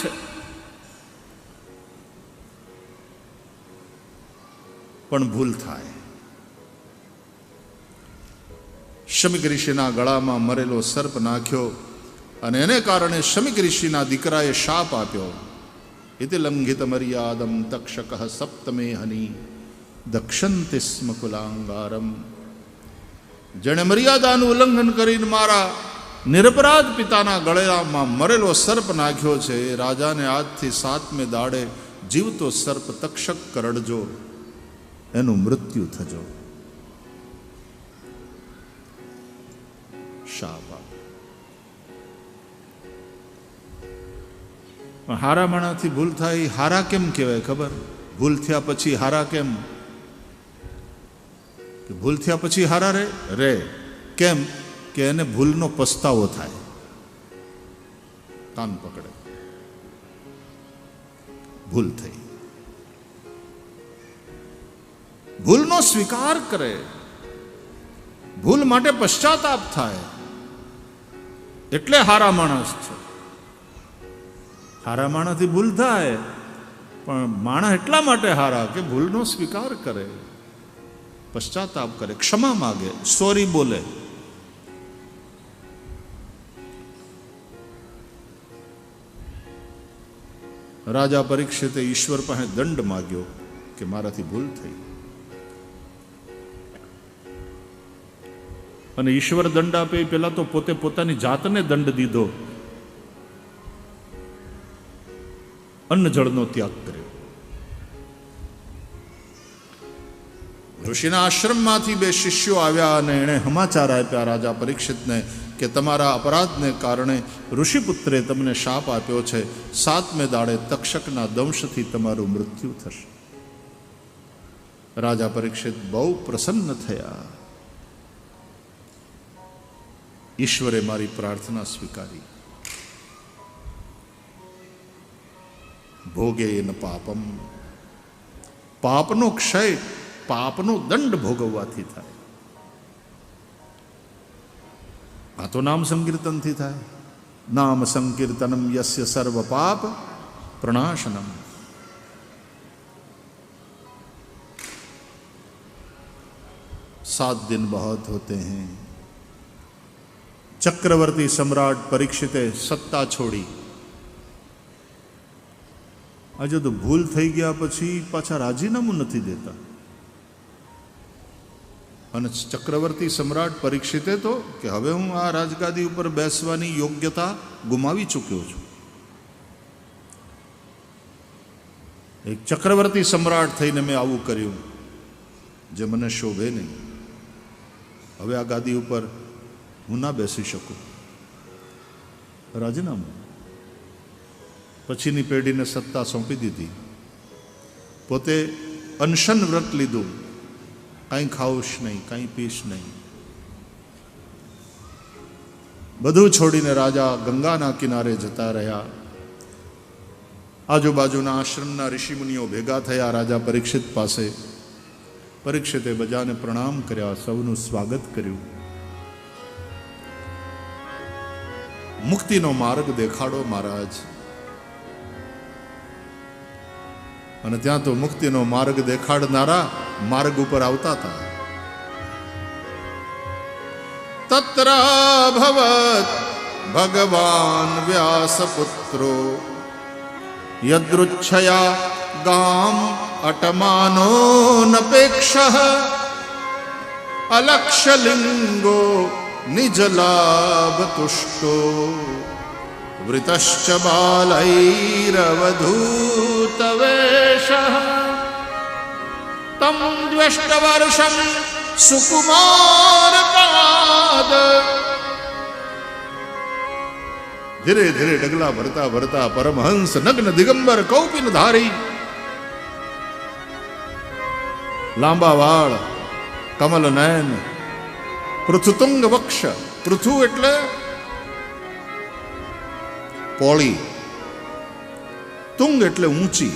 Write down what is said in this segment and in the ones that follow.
છે. પણ ભૂલ થાય. શમિક ઋષિના ગળામાં મરેલો સર્પ નાખ્યો અને એને કારણે શમિક ઋષિના દીકરાએ શાપ આપ્યો. ઇતિ લંઘિત મર્યાદમ તક્ષક સપ્તમે હની દક્ષંતિ સ્મ કુલાંગારમ જેણે મર્યાદાનું ઉલ્લંઘન કરીને મારા નિરપરાધ પિતાના ગળામાં મરેલો સર્પ નાખ્યો છે. એ રાજાને આજથી સાતમે દાડે જીવતો સર્પ તક્ષક કરડજો. એનું મૃત્યુ થજો. શાપ હારા માણાથી ભૂલ થાય, હારા કેમ કહેવાય ખબર? ભૂલ થયા પછી હારા કેમ? ભૂલ થયા પછી હારા રે? રે. કેમ? કે એને ભૂલનો પસ્તાવો થાય. કાન પકડે. ભૂલ થઈ. ભૂલનો સ્વીકાર કરે. ભૂલ માટે પશ્ચાતાપ થાય. એટલે હારા માણસ છે. હારા માણસથી ભૂલ થાય. પણ માણસ એટલા માટે હારા કે ભૂલનો સ્વીકાર કરે. પશ્ચાતાપ કરે, ક્ષમા માગે, સોરી બોલે. રાજા પરીક્ષિતે ઈશ્વર પાસે દંડ માગ્યો કે મારાથી ભૂલ થઈ. અને ઈશ્વર દંડ આપે એ તો પોતે પોતાની જાતને દંડ દીધો. અન્ન જળનો ત્યાગ કર્યો. ઋષિના આશ્રમમાંથી બે શિષ્યો આવ્યા અને એણે સમાચાર આપ્યા રાજા પરીક્ષિતને કે તમારા અપરાધને કારણે ઋષિપુત્રે તમને શાપ આપ્યો છે. સાતમે દાડે તક્ષકના દંશથી તમારું મૃત્યુ થશે. રાજા પરીક્ષિત બહુ પ્રસન્ન થયા. ઈશ્વરે મારી પ્રાર્થના સ્વીકારી. ભોગે ન પાપમ. પાપનો ક્ષય પાપનો દંડ ભોગવવાથી થાય. આ તો નામ સંકીર્તનથી થાય નામ સંકીર્તનમ યસ્ય સર્વ પાપ પ્રણાશનમ सात दिन बहुत होते हैं चक्रवर्ती सम्राट परीक्षिते સત્તા છોડી આજે તો ભૂલ થઈ ગયા પછી પાછા રાજીનામું નથી દેતા અને ચક્રવર્તી સમ્રાટ પરીક્ષિતે તો કે હવે હું આ રાજગાદી ઉપર બેસવાની યોગ્યતા ગુમાવી ચૂક્યો છું. એક ચક્રવર્તી સમ્રાટ થઈને મેં આવું કર્યું જે મને શોભે નહીં. હવે આ ગાદી ઉપર હું ના બેસી શકું. રાજીનામું. પછીની પેઢીને સત્તા સોંપી દીધી. પોતે અનશન વ્રત લીધું. કાંઈ ખાઉશ નહીં, કંઈ પીશ નહીં. બધું છોડીને રાજા ગંગાના કિનારે જતા રહ્યા. આજુબાજુના આશ્રમના ઋષિમુનિઓ ભેગા થયા રાજા પરીક્ષિત પાસે. પરીક્ષિતે બજાને પ્રણામ કર્યા, સૌનું સ્વાગત કર્યું. મુક્તિનો માર્ગ દેખાડો મહારાજ. અને ત્યાં તો મુક્તિનો માર્ગ દેખાડનારા માર્ગ ઉપર આવતા હતા. તત્ર ભવત ભગવાન વ્યાસપુત્રો યદૃચ્છયા ગામ અટમાનો નપેક્ષ. અલક્ષલિંગો નિજલાભ તુષ્ટો. વૃતશ્ચ બાલૈરવધૂતવેશ તમ દ્વષ્ટવર્ષમ સુકુમાર પાદ ધીરે ધીરે ડગલા ભરતા ભરતા પરમહંસ નગ્ન દિગંબર કૌપિન ધારી લાંબા વાળ કમલ નયન પૃથુતુંગ વક્ષ પૃથુ એટલે પોળી તુંગ એટલે ઊંચી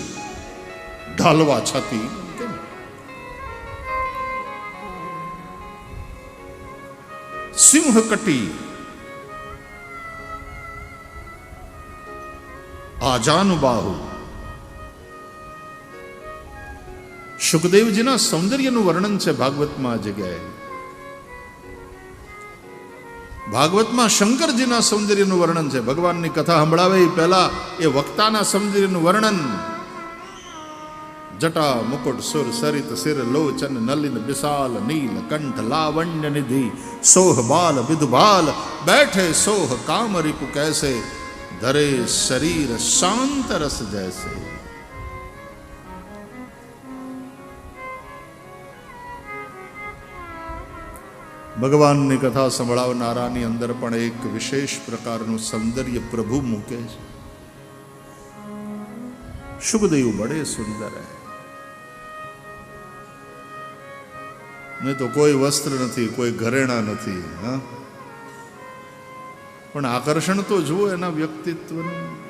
ઢાલવા છાતી સિંહ કટી. આજાનુબાહુ સુખદેવજીના સૌંદર્યનું વર્ણન છે ભાગવતમાં જગ્યાએ. ભાગવતમાં શંકરજીના સૌંદર્યનું વર્ણન છે. ભગવાનની કથા સંભળાવે પહેલા એ વક્તાના સૌંદર્યનું વર્ણન. જટા મુકુટ સુર સરિત સિર લોચન નલિન વિશાલ નીલ કંઠ લાવણ્ય નિધિ સોહ બાલ વિધુબાલ બેઠે સોહ કામ રિપુ કૈસે ધરે શરીર શાંત રસ ભગવાનની કથા સંભળાવનારાની અંદર પણ એક વિશેષ પ્રકારનું સૌંદર્ય પ્રભુ મૂકે છે શુભદેવ બડે સુંદર હૈ નહીં તો કોઈ વસ્ત્ર નથી, કોઈ ઘરેણા નથી, હા? પણ આકર્ષણ તો જુઓ એના વ્યક્તિત્વનું.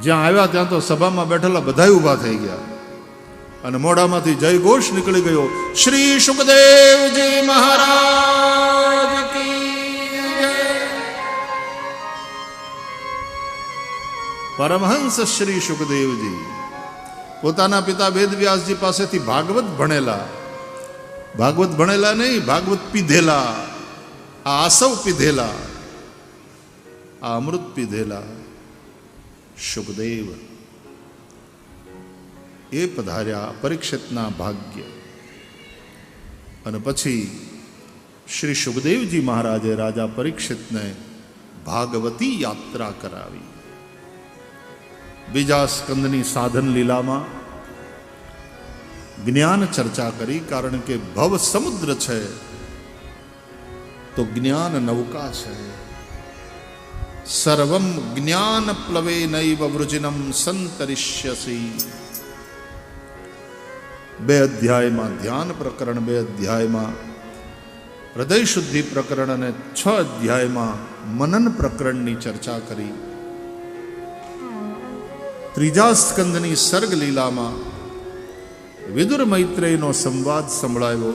જ્યાં આવ્યા ત્યાં તો સભામાં બેઠેલા બધા ઊભા થઈ ગયા. અને મોઢામાંથી જય ઘોષ નીકળી ગયો. શ્રી સુખદેવજી મહારાજ પરમહંસ શ્રી સુખદેવજી. પોતાના પિતા વેદવ્યાસજી પાસેથી ભાગવત ભણેલા. ભાગવત ભણેલા નહીં, ભાગવત પીધેલા. આ આસવ પીધેલા. આ અમૃત પીધેલા. શુભદેવ એ પધાર્યા પરીક્ષિતના ભાગ્ય. અને પછી શ્રી સુખદેવજી મહારાજે રાજા પરીક્ષિતને ભાગવતી યાત્રા કરાવી. બીજા સ્કંદની સાધન લીલામાં જ્ઞાન ચર્ચા કરી, કારણ કે ભવ સમુદ્ર છે, તો જ્ઞાન નૌકા છે. સર્વમ જ્ઞાન પ્લવે નૈવ વૃજિનમ સંતરિષ્યસી. બે અધ્યાયમાં ધ્યાન પ્રકરણ, બે અધ્યાયમાં હૃદય શુદ્ધિ પ્રકરણ અને છ અધ્યાયમાં મનન પ્રકરણની ચર્ચા કરી. ત્રીજા સ્કંદની સર્ગ લીલામાં વિદુર મૈત્રેયનો સંવાદ સંભળાયો.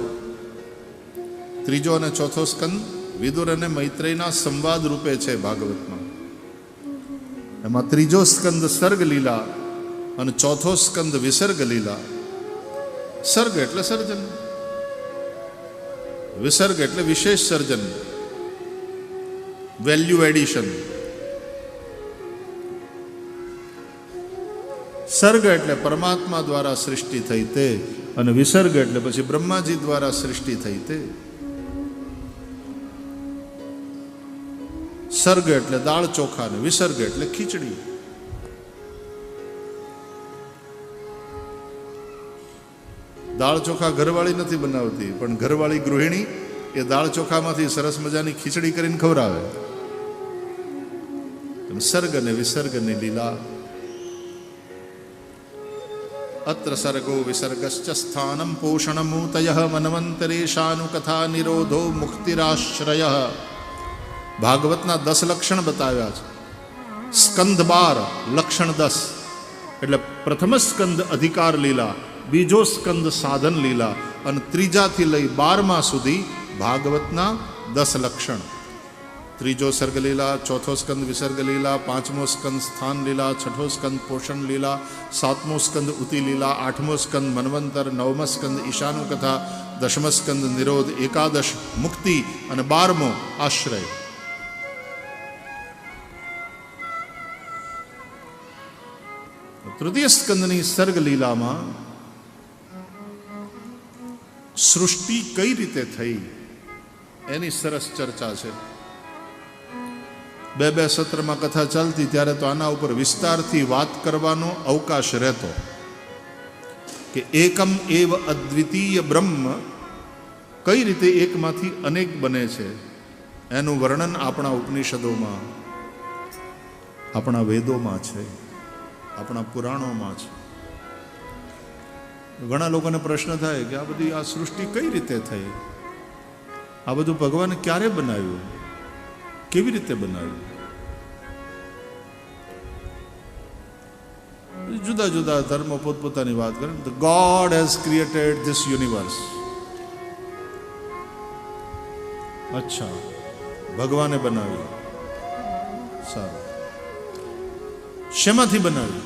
ત્રીજો અને ચોથો સ્કંદ વિદુર અને મૈત્રેયના સંવાદ રૂપે છે ભાગવતમાં. એમાં ત્રીજો સ્કંદ સર્ગ લીલા અને ચોથો સ્કંદ વિસર્ગ લીલા સર્ગ એટલે સર્જન. વિસર્ગ એટલે વિશેષ સર્જન. Value addition. સર્ગ એટલે પરમાત્મા દ્વારા સૃષ્ટિ થઈ તે અને વિસર્ગ એટલે પછી બ્રહ્માજી દ્વારા સૃષ્ટિ થઈ તે. સર્ગ એટલે દાળ ચોખા ને વિસર્ગ એટલે ખીચડી. દાળ ચોખા ઘરવાળી નથી બનાવતી, પણ ઘરવાળી ગૃહિણી એ દાળ ચોખામાંથી સરસ મજાની ખીચડી કરીને ખવડાવે. સર્ગ અને વિસર્ગની લીલા અત્ર સર્ગો વિસર્ગશ્ચ સ્થાનમ પોષણમૂતય मनवन्तरेशानुकथा निरोधो મુક્તિરાશ્રય ભાગવતના દસ લક્ષણ બતાવ્યા છે સ્કંદ બાર લક્ષણ દસ એટલે પ્રથમ સ્કંદ અધિકાર લીલા, બીજો સ્કંદ સાધન લીલા અને ત્રીજાથી લઈ બારમા સુધી ભાગવતના દસ લક્ષણ ત્રીજો સર્ગ લીલા ચોથો સ્કંદ વિસર્ગ લીલા પાંચમો સ્કંદ સ્થાન લીલા છઠ્ઠો સ્કંદ પોષણ લીલા સાતમો સ્કંદ ઉતિ લીલા આઠમો સ્કંદ મનવંતર, નવમ સ્કંદ ઈશાનુ કથા દશમ સ્કંદ નિરોધ, એકાદશ મુક્તિ અને બારમો આશ્રય. તૃતીય સ્કંદની સર્ગ લીલામાં સૃષ્ટિ કઈ રીતે થઈ? એની સરસ ચર્ચા છે. બે બે સત્રમાં કથા ચાલતી ત્યારે તો આના ઉપર વિસ્તારથી વાત કરવાનો અવકાશ રહેતો કે એકમ એવ અદ્વિતીય બ્રહ્મ કઈ રીતે એકમાંથી અનેક બને છે એનું વર્ણન આપણા ઉપનિષદોમાં, આપણા વેદોમાં છે, આપણા પુરાણોમાં છે. ઘણા લોકોને પ્રશ્ન થાય કે આ બધી આ સૃષ્ટિ કઈ રીતે થઈ? આ બધું ભગવાને ક્યારે બનાવ્યું? કેવી રીતે બનાવ્યું? જુદા જુદા ધર્મો પોતપોતાની વાત કરે the God has created this universe અચ્છા. ભગવાને બનાવ્યું. સારું. શેમાંથી બનાવી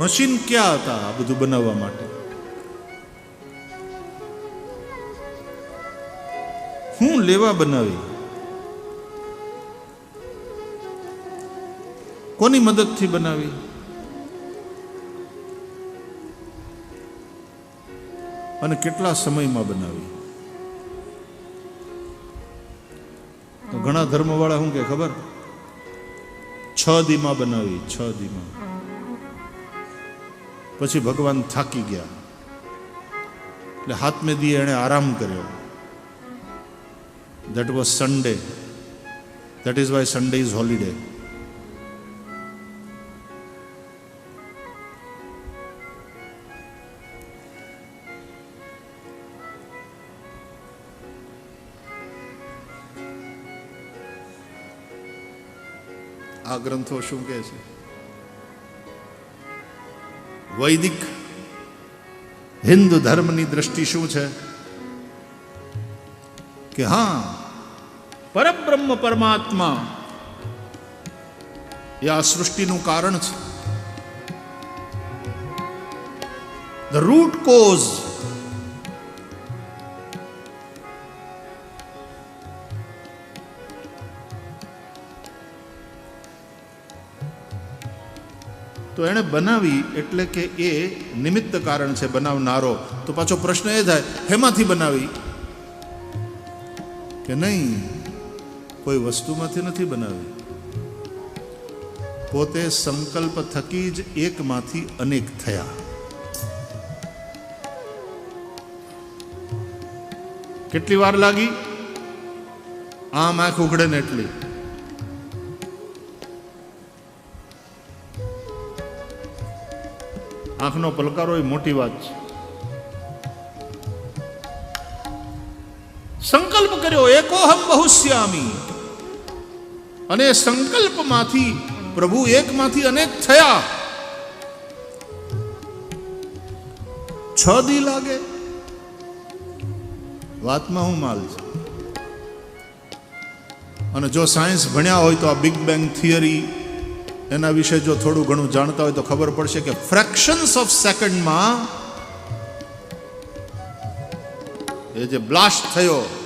મશીન ક્યાં હતા આ બધું બનાવવા માટે? લેવા બનાવી? કોની મદદથી બનાવી? અને કેટલા સમયમાં બનાવી? તો ઘણા ધર્મવાળા શું કે ખબર? છ દીમાં બનાવી, છ દીમાં. પછી ભગવાન થાકી ગયા. એટલે હાથમે દીએ એણે આરામ કર્યો. That was Sunday. That is why Sunday is holiday આ ગ્રંથો શું કહે છે? વૈદિક હિન્દુ ધર્મની દ્રષ્ટિ શું છે? કે હા પરબ્રહ્મ પરમાત્મા. એ આ સૃષ્ટિનું કારણ છે. ધ રૂટ કોઝ તો એણે બનાવી એટલે કે એ નિમિત્ત કારણ છે બનાવનારો. તો પાછો પ્રશ્ન એ થાય, હેમાંથી બનાવી? કે નહીં. કોઈ વસ્તુમાંથી નથી બનાવી પોતે સંકલ્પ થકી જ એકમાંથી અનેક થયા. કેટલી વાર લાગી? આમ આંખ ઉઘડે ને એટલી. આંખનો પલકારો એ મોટી વાત છે. સંકલ્પ કર્યો, એકોહમ બહુશ્યામી અને સંકલ્પમાંથી, પ્રભુ એકમાંથી અનેક થયા. છ દી લાગે. વાતમાં હું માલ છે. અને જો સાયન્સ ભણ્યા હોય તો આ બિગ બેંગ થિયરી એના વિશે જો થોડું ઘણું જાણતા હોય તો ખબર પડશે કે ફ્રેક્શન્સ ઓફ સેકન્ડમાં એ જે બ્લાસ્ટ થયો